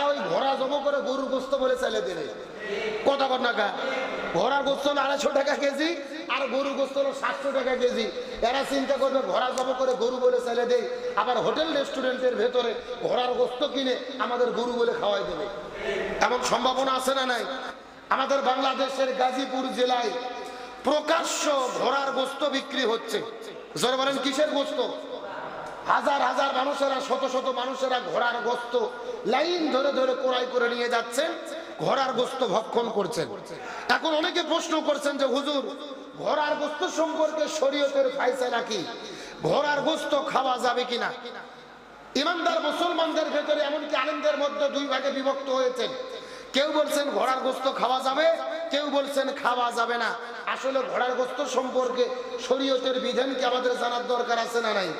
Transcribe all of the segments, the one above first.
এরা ওই ঘোড়া জমো করে গরুর গোস্ত বলে চাইলে দেবে কথা কর না ঘোড়ার গোস্ত হলো আড়াইশো টাকা কেজি, আর গরু গোস্ত হলো সাতশো টাকা কেজি। এরা চিন্তা করবে ঘোড়া জমো করে গরু বলে চাইলে দেয়। আবার হোটেল, রেস্টুরেন্টের ভেতরে ঘোড়ার গোস্ত কিনে আমাদের গরু বলে খাওয়াই দেবে। এমন সম্ভাবনা আছে না নাই? আমাদের বাংলাদেশের গাজীপুর জেলায় প্রকাশ্য ঘোড়ার গোস্ত বিক্রি হচ্ছে। জোর বলেন, কিসের গোস্ত? হাজার হাজার মানুষেরা, শত শত মানুষেরা ঘোড়ার গোস্ত লাইন ধরে ধরে কোড়াই করে নিয়ে যাচ্ছেন, ঘোড়ার গোস্ত ভক্ষণ করছেন। এখন অনেকে প্রশ্ন করছেন যে, হুজুর, ঘোড়ার গোস্ত সম্পর্কে শরীয়তের ফাইসলা কি? ঘোড়ার গোস্ত খাওয়া যাবে কিনা? ইমানদার মুসলমানদের ভেতরে এমনকি আনন্দের মধ্যে দুই ভাগে বিভক্ত হয়েছেন। কেউ বলছেন ঘোড়ার গোস্ত খাওয়া যাবে, কেউ বলছেন খাওয়া যাবে না। আসলে ঘোড়ার গোস্ত সম্পর্কে শরীয়তের বিধান কি আমাদের জানার দরকার আছে না নাই?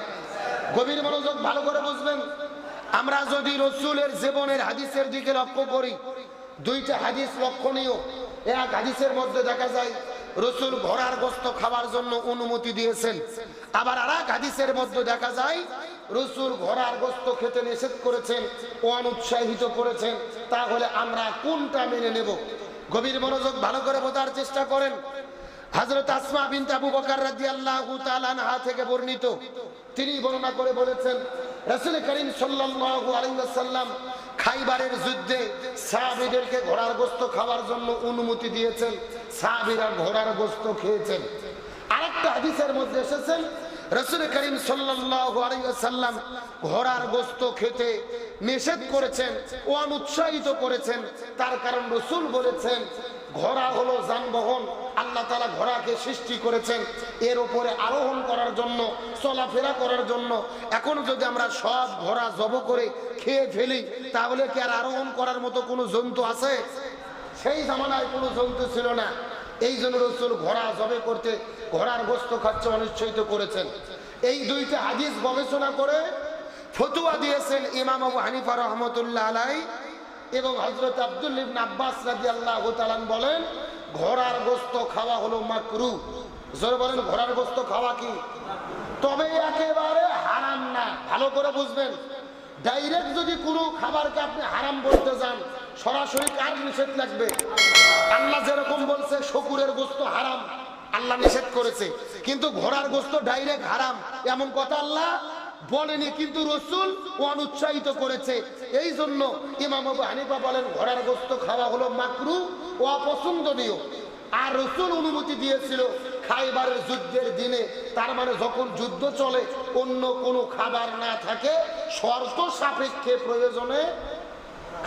গভীর মনোযোগ ভালো করে বুঝবেন। আমরা যদি রসুলের জীবনের হাদিসের দিকে লক্ষ্য করি, দুইটা হাদিস লক্ষণীয়। এক হাদিসের মধ্যে দেখা যায়, রসুল ঘোড়ার গোস্ত খাওয়ার জন্য অনুমতি দিয়েছেন। আবার আর এক হাদিসের মধ্যে দেখা যায়, রসুল ঘোড়ার গোস্ত খেতে নিষেধ করেছেন অনুৎসাহিত করেছেন। তাহলে আমরা কোনটা মেনে নেব? গভীর মনোযোগ ভালো করে বোঝার চেষ্টা করেন। হযরত আসমা বিনতে আবু বকর রাদিয়াল্লাহু তাআলা আনহা থেকে বর্ণিত। তিনি বর্ণনা করে বলেছেন, রাসূল করিম আলাইহি খাইবারের যুদ্ধে সাহাবীদেরকে ঘোড়ার গোশত খাওয়ার জন্য অনুমতি দিয়েছেন, সাহাবীরা ঘোড়ার গোশত খেয়েছেন। আরেকটা হাদিসের মধ্যে এসেছেন, রসুল করিম ওয়াসাল্লাম ঘোড়ার গোশত খেতে নিষেধ করেছেন, ও অনুৎসাহিত করেছেন। তার কারণ রসুল বলেছেন ঘোড়া হলো যানবাহন। আল্লাহ তালা ঘোড়াকে সৃষ্টি করেছেন। এর উপরে আরোহণ করার জন্য, চলাফেরা করার জন্য। এখন যদি আমরা সব ঘোড়া জব করে খেয়ে ফেলি, তাহলে কি আর আরোহণ করার মতো কোনো জন্তু আছে? সেই জামানায় কোনো জন্তু ছিল না। এই জন্য রসুল ঘোড়া জবে করতে, ঘোড়ার গোস্ত খাচ্ছে অনুৎসাহিত করেছেন। এই দুইটা হাদিস গবেষণা করে ফতুয়া দিয়েছেন ইমাম আবু হানিফা রহমতুল্লাহ আলাই এবং হজরত আব্দুল ইবন আব্বাস রাজি আল্লাহ বলেন, ঘোড়ার গোস্ত খাওয়া হলো মাকরু। জোর বলেন, ঘোড়ার গোস্ত খাওয়া কি? তবে একেবারে হারাম না, ভালো করে বুঝবেন। ডাইরেক্ট যদি কোনো খাবারকে আপনি হারাম বলতে যান, সরাসরি কার নিষেধ লাগবে? আল্লাহ যেরকম বলছে, শকুরের গোস্ত হারাম। আল্লাহ নিষেধ করেছে। কিন্তু ঘোড়ার গোস্ত ডাইরেক্ট হারাম, এমন কথা আল্লাহ বলেনি, কিন্তু রসুল অনুৎসাহিত করেছে। এই জন্য ইমাম আবু হানিফা বলেন, ঘোড়ার গোস্ত খাওয়া হলো মাকরু ও অপছন্দনীয়। আর রসুল অনুমতি দিয়েছিল, খাইবারের যুদ্ধের দিনে, তার মানে যখন যুদ্ধ চলে, অন্য কোনো খাবার না থাকে, শর্ত সাপেক্ষে প্রয়োজনে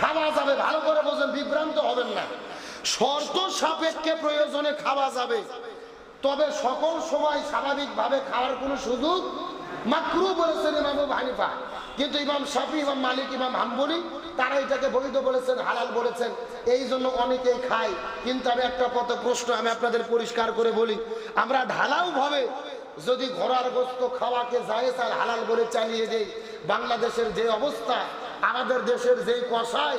খাওয়া যাবে। ভালো করে বোঝেন, বিভ্রান্ত হবেন না। শর্ত সাপেক্ষে প্রয়োজনে খাওয়া যাবে। তবে সকল সময় স্বাভাবিকভাবে খাওয়ার কোনো সুযোগ মাকরু বলেছেন ইমাম হানিফা। কিন্তু ইমাম শাফি, ইমাম মালিক, ইমাম হাম্বলি, তারা এটাকে বৈধ বলেছেন, হালাল বলেছেন। এই জন্য অনেকেই খায়। কিন্তু আমি একটা কত প্রশ্ন আমি আপনাদের পরিষ্কার করে বলি। আমরা ঢালাও ভাবে যদি ঘোড়ার গোস্ত খাওয়াকে জায়েজ আর হালাল বলে চালিয়ে দেই, বাংলাদেশের যে অবস্থা, আমাদের দেশের যেই কষায়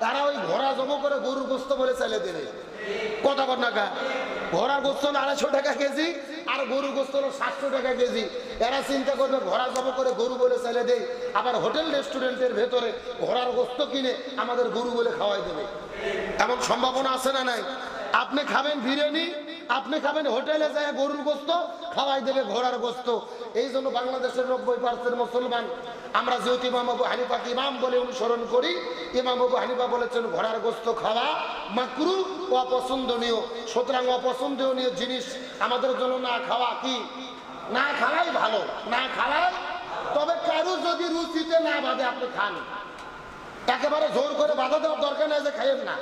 তারা ওই ঘোড়া জমো করে গরু গোস্ত বলে চালিয়ে দেবে। কত টাকা? ঘোড়ার গোস্ত হলো আড়াইশো টাকা কেজি, আর গরু গোস্ত হলো সাতশো টাকা কেজি। এরা চিন্তা করবে ঘোড়া জব করে গরু বলে চাইলে দেয় আবার হোটেল, রেস্টুরেন্টের ভেতরে ঘোড়ার গোস্ত কিনে আমাদের গরু বলে খাওয়াই দেবে। এমন সম্ভাবনা আছে না নাই? আপনি খাবেন বিরিয়ানি, আপনি খাবেন হোটেলে যায় গরুর গোস্ত, খাওয়াই দেবে ঘোড়ার গোস্ত। এই জন্য বাংলাদেশের নব্বই পার্সেন্ট মুসলমান আমরা যেহেতু ইমাম আবু হানিফাকে ইমাম বলে অনুসরণ করি, ইমাম আবু হানিফা বলেছেন ঘোড়ার গোস্ত খাওয়া মাকরু অপছন্দনীয়। সুতরাং অপছন্দনীয় জিনিস আমাদের জন্য না খাওয়া কি? না খাওয়াই ভালো, না খাওয়াই। তবে কারও যদি রুচিতে না বাদে আপনি খান। একেবারে জোর করে বাধা দেওয়ার দরকার নেই যে খাইয়েন না।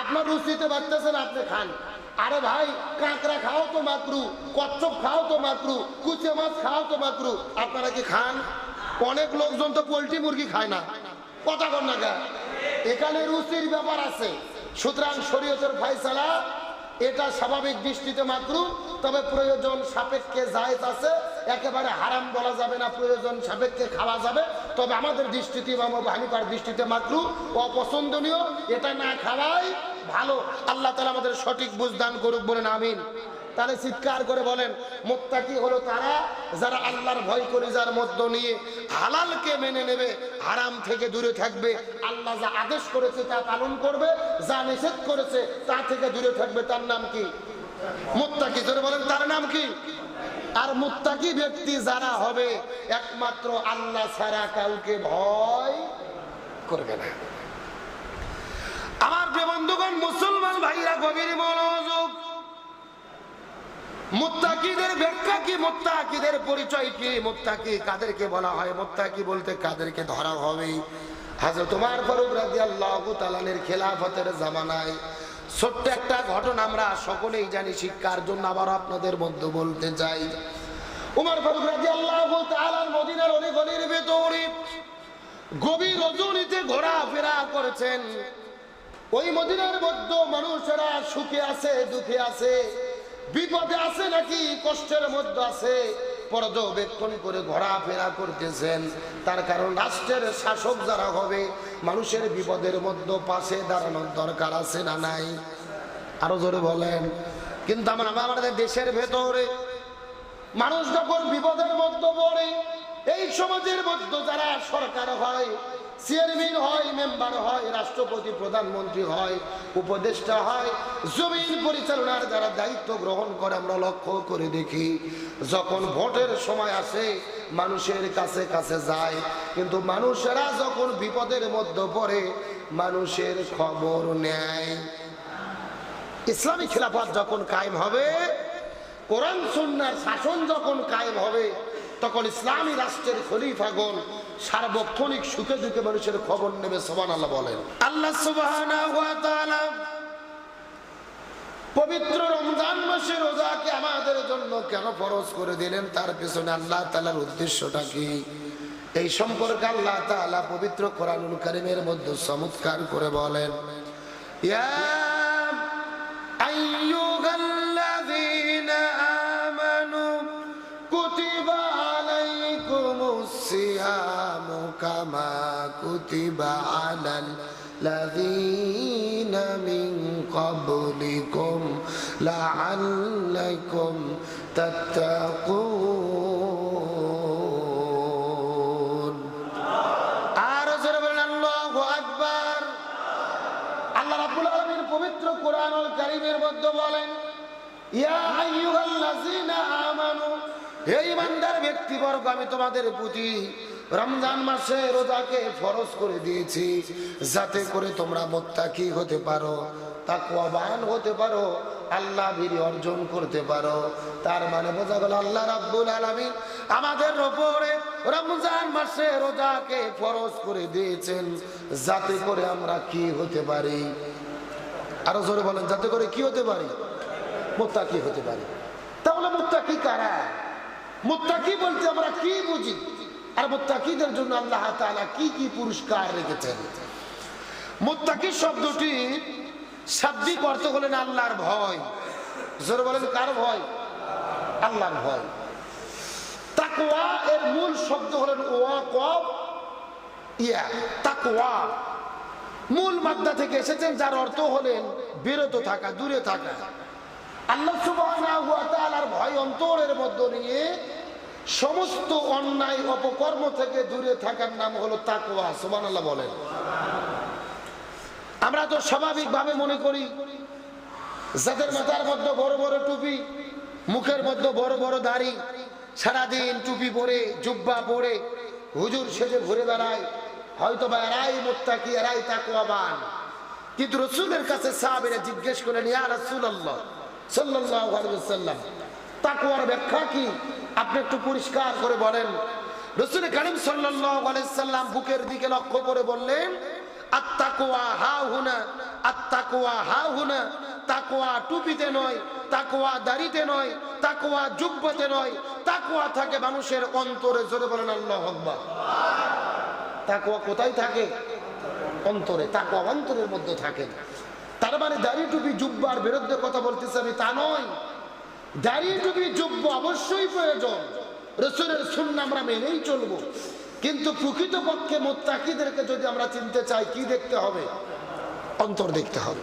আপনার রুচিতে বাড়তেছেন আপনি খান। আরে ভাই, কাঁকড়া খাও তো মাকরু, কচ্ছপ খাও তো মাকরু, কুচে মাছ খাও তো মাকরু, আপনারা কি খান? অনেক লোকজন তো পোলট্রি মুরগি খায় না। কথা কর না। এখানে রুচির ব্যাপার আছে। সুতরাং শরীয়তের ফাইসালা এটা স্বাভাবিক দৃষ্টিতে মাকরু তবে প্রয়োজন সাপেক্ষে জায়েজ আছে। একেবারে হারাম বলা যাবে না, প্রয়োজন সাপেক্ষে খাওয়া যাবে। তবে আমাদের দৃষ্টিতে, ইমাম আবু দৃষ্টিতে মাকরু অপছন্দনীয়। এটা না খাওয়াই ভালো। আল্লাহ তালা আমাদের সঠিক বুঝদান করুক, বলেন আমিন। তাহলে চিৎকার করে বলেন, মুত্তাকি হলো তারা যারা আল্লাহর ভয় করে যার মধ্য নিয়ে হালালকে মেনে নেবে, হারাম থেকে দূরে থাকবে। আল্লাহ যা আদেশ করেছে তা পালন করবে, যা নিষেধ করেছে তা থেকে দূরে থাকবে। তার নাম কি? মুত্তাকি, জোরে বলেন, তার নাম কি? আর মুত্তাকি ব্যক্তি যারা হবে, একমাত্র আল্লাহ ছাড়া কাউকে ভয় করবে না। আমার বন্ধুগণ, মুসলমান ভাইরা, গভীর মনোযোগ মুত্তাকিদের ব্যাখ্যা কি? মুত্তাকিদের পরিচয় কি? মুত্তাকি কাদেরকে বলা হয়? মুত্তাকি বলতে কাদেরকে ধরা হবে। হাজরত তোমার ফারুক রাদিয়াল্লাহু তাআলার খেলাফতের জামানায় ছোট্ট একটা ঘটনা আমরা সকলেই জানি, শিক্ষার জন্য আবার আপনাদের মধ্যে বলতে চাই। উমর ফারুক রাদিয়াল্লাহু তাআলার মদিনার অলিগলির ভেতরে গভীর রজনীতে ঘোরাফেরা করেছেন। ওই মদিনার মধ্যে মানুষেরা সুখে আছে, দুঃখে আছে। বিপদে আছে নাকি? কষ্টের মধ্যে আছে। পর্যবেক্ষণ করে ঘোরাফেরা করতেছেন। তার কারণ রাষ্ট্রের শাসক যারা হবে, মানুষের বিপদের মধ্যে পাশে দাঁড়ানোর দরকার আছে না নাই? আরও জোরে বলেন। কিন্তু আমার আমাদের দেশের ভেতরে মানুষ যখন বিপদের মধ্যে পড়ে, এই সমাজের মধ্যে যারা সরকার হয় চেয়ারম্যান হয়, মেম্বার হয়, রাষ্ট্রপতি, প্রধানমন্ত্রী হয়, উপদেষ্টা হয়, জমিন পরিচালনার যারা দায়িত্ব গ্রহণ করে আমরা লক্ষ্য করে দেখি, যখন ভোটের সময় আসে, মানুষের কাছে কাছে যায়, কিন্তু মানুষেরা যখন বিপদের মধ্যে পড়ে, মানুষের খবর নেয়। ইসলামী খিলাফত যখন কায়েম হবে, কোরআন, সুন্নার শাসন যখন কায়েম হবে তখন ইসলামী রাষ্ট্রের খলিফাগণ সার্বক্ষণিক সুখে দুঃখে মানুষের খবর নেবে সমান আল্লাহ বলেন আল্লাহ পবিত্র রমজান মাসে রোজাকে আমাদের জন্য কেন ফরজ করে দিলেন? তার পেছনে আল্লাহ তাআলার উদ্দেশ্যটা কি? এই সম্পর্কে আল্লাহ তাআলা পবিত্র কোরআনুল কারীমের মধ্যে চমৎকার করে বলেন ইয়া على الذين من قبلكم لعلكم تتقون আর জোরে বলেন আল্লাহু আকবার আল্লাহ রাব্বুল আলামিন পবিত্র কোরআনুল কারীমের মধ্যে বলেন ইয়া আইয়ুহাল্লাযীনা আমানু হে ঈমানদার ব্যক্তিবর্গ আমি তোমাদের প্রতি রমজান মাসে রোজাকে ফরজ করে দিয়েছি। যাতে করে তোমরা মুত্তাকি হতে পারো, তাকওয়াবান হতে পারো, আল্লাহ ভিড়ি অর্জন করতে পারো। তার মানে বোঝা গেল আল্লাহ রাব্বুল আলামিন আমাদের ওপরে রমজান মাসে রোজাকে ফরজ করে দিয়েছেন। যাতে করে আমরা কি হতে পারি? আরও জোরে বলেন, যাতে করে কি হতে পারি? মুত্তাকি হতে পারি। তাহলে মুত্তাকি কারা? মুত্তাকি বলতে আমরা কি বুঝি? আর মুত্তাকিদের জন্য আল্লাহ তাআলা কি কি পুরস্কার রেখেছেন? মুত্তাকি শব্দটি শাব্দিক অর্থ হলেন আল্লাহর ভয়। জোরে বলেন, কার ভয়? আল্লাহর ভয়। তাকওয়া এর মূল শব্দ হলেন ওয়া কব ইয়া, তাকওয়া। মূল মাদ্দা থেকে এসেছেন, যার অর্থ হলেন বিরত থাকা, দূরে থাকা। আল্লাহ সুবহানাহু ওয়া তাআলার ভয় অন্তরের মধ্যে নিয়ে সমস্ত অন্যায় অপকর্ম থেকে দূরে থাকার নাম হলো তাকওয়া, সুবহানাল্লাহ বলেন। আমরা তো স্বাভাবিকভাবে মনে করি যাদের মাথার মধ্যে বড় বড় টুপি, মুখের মধ্যে বড় বড় দাড়ি, সারাদিন টুপি পরে, জুব্বা পরে, হুজুর সেজে ঘুরে বেড়ায়, হয়তো বা এরাই মোত্তাকি, এরাই তাকুয়াবান কিন্তু রসুলের কাছে সাহাবেরা জিজ্ঞেস করেন ইয়া রাসূলুল্লাহ, সাল্লাল্লাহু আলাইহি ওয়াসাল্লাম তাকওয়ার ব্যাখ্যা কি? আপনি একটু পরিষ্কার করে বলেন। রসুল করিম সাল্লাম বুকের দিকে লক্ষ্য করে বললেন হা তাকুয়া টুপিতে নয় নয় নয় থাকে মানুষের অন্তরে। তাকুয়া কোথায় থাকে? অন্তরে অন্তরের মধ্যে থাকে। তার মানে দাড়ি টুপি জুব্বার বিরুদ্ধে কথা বলতেছে আমি, তা নয়। দাড়ি টুপি জুব্ব অবশ্যই প্রয়োজন, রসুলের শূন্য আমরা মেনেই চলবো। কিন্তু প্রকৃতপক্ষে মোত্তাকিদেরকে যদি আমরা চিনতে চাই, কি দেখতে হবে? অন্তর দেখতে হবে।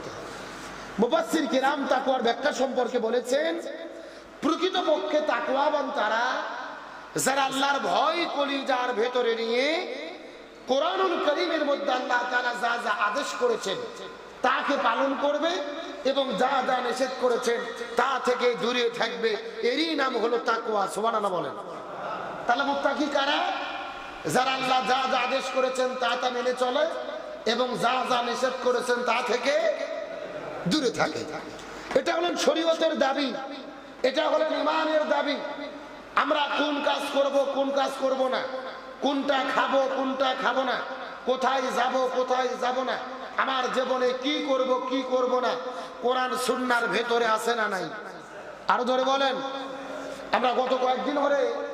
মুবাসসির কিরাম তাকওয়ার ব্যাখ্যা সম্পর্কে বলেছেন, প্রকৃতপক্ষে তাকুয়াবান তারা যারা আল্লাহর ভয় কলিজার ভেতরে নিয়ে কোরআনুল করিমের মধ্যে আল্লাহ তারা যা যা আদেশ করেছেন, তাকে পালন করবে এবং যা যা নিষেধ করেছেন তা থেকে দূরে থাকবে। এরই নাম হলো তাকুয়া সোবানা বলেন। তাহলে মুত্তাকি কারা? যারা আল্লাহ যা যা আদেশ করেছেন তা তা মেনে চলে এবং যা যা নিষেধ করেছেন তা থেকে দূরে থাকে। এটা হলেন শরীয়তের দাবি, এটা হলেন ইমানের দাবি। আমরা কোন কাজ করব, কোন কাজ করব না। কোনটা খাব কোনটা খাব না। কোথায় যাব কোথায় যাব না। আমার জীবনে কি করব কি করব না? কোরআন, সুন্নার ভেতরে আছে না নাই? আরও ধরে বলেন। আমরা গত কয়েকদিন ধরে